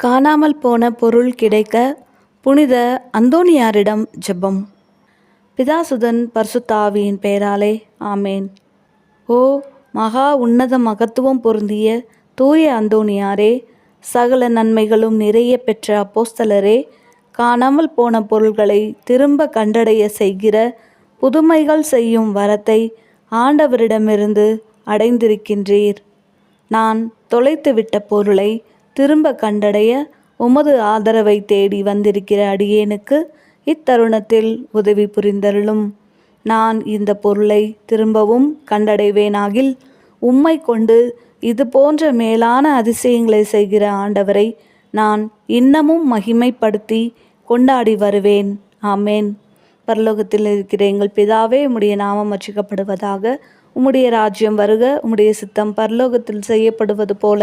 காணாமல் போன பொருள் கிடைக்க புனித அந்தோனியாரிடம் ஜெபம். பிதாசுதன் பர்சுத்தாவியின் பெயராலே ஆமேன். ஓ மகா உன்னத மகத்துவம் பொருந்திய தூய அந்தோனியாரே சகல நன்மைகளும் நிறைய பெற்ற அப்போஸ்தலரே காணாமல் போன பொருள்களை திரும்ப கண்டடைய செய்கிற புதுமைகள் செய்யும் வரத்தை ஆண்டவரிடமிருந்து அடைந்திருக்கின்றீர். நான் தொலைத்துவிட்ட பொருளை திரும்ப கண்டடைய உமது ஆதரவை தேடி வந்திருக்கிற அடியேனுக்கு இத்தருணத்தில் உதவி புரிந்தருளும். நான் இந்த பொருளை திரும்பவும் கண்டடைவேனாகில் உம்மை கொண்டு இது போன்ற மேலான அதிசயங்களை செய்கிற ஆண்டவரை நான் இன்னமும் மகிமைப்படுத்தி கொண்டாடி வருவேன். ஆமேன். பரலோகத்தில் இருக்கிற எங்கள் பிதாவே உம்முடைய நாமம் அச்சிக்கப்படுவதாக உம்முடைய ராஜ்யம் வருக உம்முடைய சித்தம் பரலோகத்தில் செய்யப்படுவது போல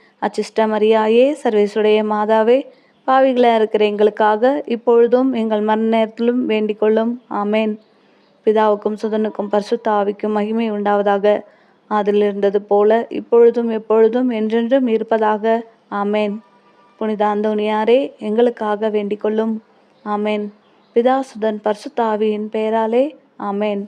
அச்சிஷ்ட மரியாயே சர்வேசுடைய மாதாவே பாவிகளாக இருக்கிற எங்களுக்காக இப்பொழுதும் எங்கள் மரண நேரத்திலும் வேண்டிக் கொள்ளும். ஆமேன். பிதாவுக்கும் சுதனுக்கும் பரிசுத்த ஆவிக்கும் மகிமை உண்டாவதாக. அதில் இருந்தது போல இப்பொழுதும் எப்பொழுதும் என்றென்றும் இருப்பதாக. ஆமேன். புனித அந்தோனியாரே எங்களுக்காக வேண்டிக் கொள்ளும். ஆமேன். பிதா சுதன் பரிசுத்த ஆவியின் பெயராலே ஆமேன்.